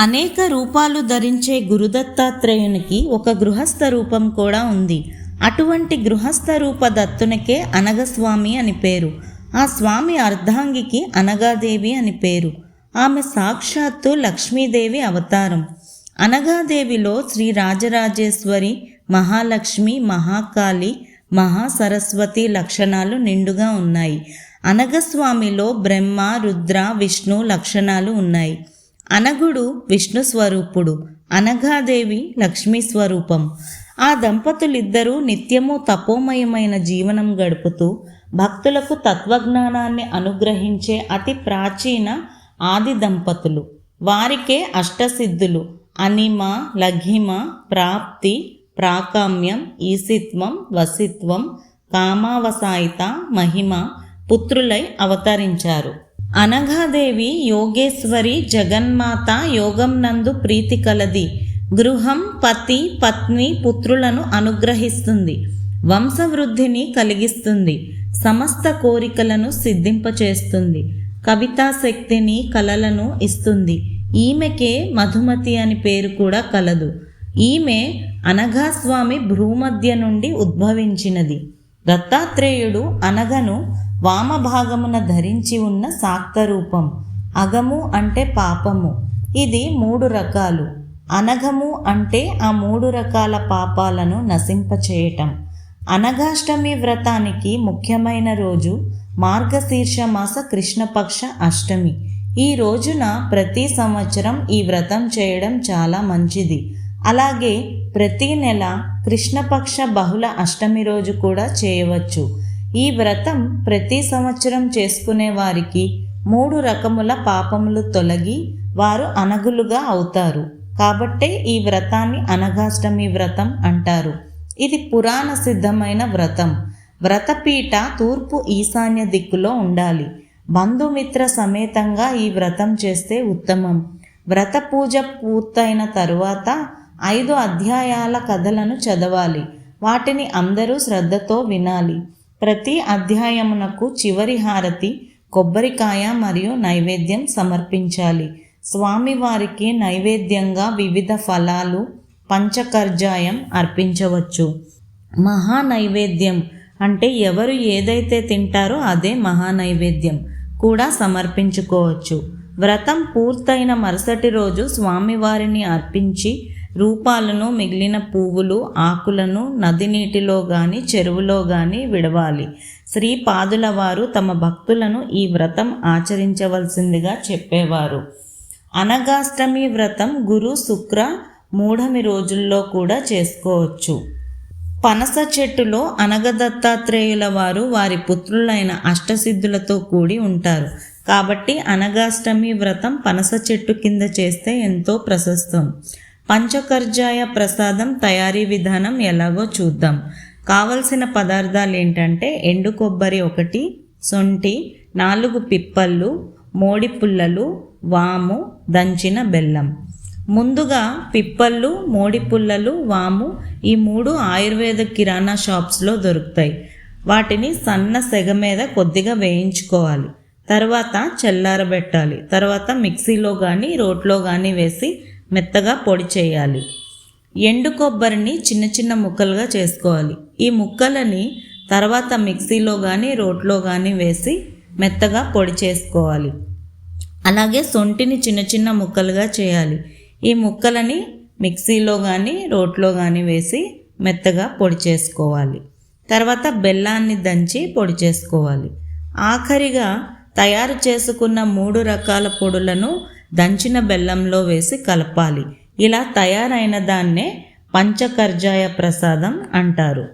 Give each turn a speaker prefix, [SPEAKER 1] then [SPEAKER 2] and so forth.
[SPEAKER 1] అనేక రూపాలు ధరించే గురుదత్తాత్రేయునికి ఒక గృహస్థ రూపం కూడా ఉంది. అటువంటి గృహస్థ రూప దత్తునికే అనగస్వామి అని పేరు. ఆ స్వామి అర్ధాంగికి అనగాదేవి అని పేరు. ఆమె సాక్షాత్తు లక్ష్మీదేవి అవతారం. అనగాదేవిలో శ్రీ రాజరాజేశ్వరి మహాలక్ష్మి మహాకాళి మహాసరస్వతి లక్షణాలు నిండుగా ఉన్నాయి. అనగస్వామిలో బ్రహ్మ రుద్ర విష్ణు లక్షణాలు ఉన్నాయి. అనగుడు విష్ణు స్వరూపుడు అనగాదేవి లక్ష్మీ స్వరూపం. ఆ దంపతులిద్దరూ నిత్యము తపోమయమైన జీవనం గడుపుతూ భక్తులకు తత్వజ్ఞానాన్ని అనుగ్రహించే అతి ప్రాచీన ఆది దంపతులు. వారికే అష్టసిద్ధులు అనిమ లఘిమ ప్రాప్తి ప్రాకామ్యం ఈసిత్వం వసిత్వం కామావసాయిత మహిమ పుత్రులై అవతరించారు. అనఘాదేవి యోగేశ్వరి జగన్మాత యోగం నందు ప్రీతి కలది. గృహం పతి పత్ని పుత్రులను అనుగ్రహిస్తుంది. వంశవృద్ధిని కలిగిస్తుంది. సమస్త కోరికలను సిద్ధింపచేస్తుంది. కవితా శక్తిని కలలను ఇస్తుంది. ఈమెకే మధుమతి అని పేరు కూడా కలదు. ఈమె అనఘాస్వామి భ్రూమధ్య నుండి ఉద్భవించినది. దత్తాత్రేయుడు అనగను వామభాగమున ధరించి ఉన్న శాక్త రూపం అగము అంటే పాపము. ఇది మూడు రకాలు. అనగము అంటే ఆ మూడు రకాల పాపాలను నశింపచేయటం. అనగాష్టమి వ్రతానికి ముఖ్యమైన రోజు మార్గశీర్ష మాస కృష్ణపక్ష అష్టమి. ఈ రోజున ప్రతి సంవత్సరం ఈ వ్రతం చేయడం చాలా మంచిది. అలాగే ప్రతి నెల కృష్ణపక్ష బహుళ అష్టమి రోజు కూడా చేయవచ్చు. ఈ వ్రతం ప్రతి సంవత్సరం చేసుకునే వారికి మూడు రకముల పాపములు తొలగి వారు అనగులుగా అవుతారు. కాబట్టే ఈ వ్రతాన్ని అనగాష్టమి వ్రతం అంటారు. ఇది పురాణ సిద్ధమైన వ్రతం. వ్రతపీఠ తూర్పు ఈశాన్య దిక్కులో ఉండాలి. బంధుమిత్ర సమేతంగా ఈ వ్రతం చేస్తే ఉత్తమం. వ్రత పూజ పూర్తయిన తరువాత ఐదు అధ్యాయాల కథలను చదవాలి. వాటిని అందరూ శ్రద్ధతో వినాలి. ప్రతి అధ్యాయమునకు చివరి హారతి కొబ్బరికాయ మరియు నైవేద్యం సమర్పించాలి. స్వామివారికి నైవేద్యంగా వివిధ ఫలాలు పంచకర్జాయం అర్పించవచ్చు. మహా నైవేద్యం అంటే ఎవరు ఏదైతే తింటారో అదే మహా నైవేద్యం కూడా సమర్పించుకోవచ్చు. వ్రతం పూర్తయిన మరుసటి రోజు స్వామివారిని అర్పించి రూపాలను మిగిలిన పువ్వులు ఆకులను నది నీటిలో గాని చెరువులో గాని విడవాలి. శ్రీపాదుల వారు తమ భక్తులను ఈ వ్రతం ఆచరించవలసిందిగా చెప్పేవారు. అనగాష్టమి వ్రతం గురు శుక్ర మూఢమి రోజుల్లో కూడా చేసుకోవచ్చు. పనస చెట్టులో అనగదత్తాత్రేయుల వారు వారి పుత్రులైన అష్టసిద్ధులతో కూడి ఉంటారు. కాబట్టి అనగాష్టమి వ్రతం పనస చెట్టు కింద చేస్తే ఎంతో ప్రశస్తం. పంచకర్జాయ ప్రసాదం తయారీ విధానం ఎలాగో చూద్దాం. కావలసిన పదార్థాలు ఏంటంటే ఎండు కొబ్బరి ఒకటి సొంటి నాలుగు పిప్పళ్ళు మోడి పుల్లలు వాము దంచిన బెల్లం. ముందుగా పిప్పళ్ళు మోడి పుల్లలు వాము ఈ మూడు ఆయుర్వేద కిరాణా షాప్స్లో దొరుకుతాయి. వాటిని సన్న సెగ మీద కొద్దిగా వేయించుకోవాలి. తర్వాత చల్లారబెట్టాలి. తర్వాత మిక్సీలో కానీ రోట్లో కానీ వేసి మెత్తగా పొడి చేయాలి. ఎండు కొబ్బరిని చిన్న చిన్న ముక్కలుగా చేసుకోవాలి. ఈ ముక్కలని తర్వాత మిక్సీలో కానీ రోట్లో కానీ వేసి మెత్తగా పొడి చేసుకోవాలి. అలాగే సొంటిని చిన్న చిన్న ముక్కలుగా చేయాలి. ఈ ముక్కలని మిక్సీలో కానీ రోట్లో కానీ వేసి మెత్తగా పొడి చేసుకోవాలి. తర్వాత బెల్లాన్ని దంచి పొడి చేసుకోవాలి. ఆఖరిగా తయారు చేసుకున్న మూడు రకాల పొడులను దంచిన బెల్లంలో వేసి కలపాలి. ఇలా తయారైన దాన్నే పంచకర్జాయ ప్రసాదం అంటారు.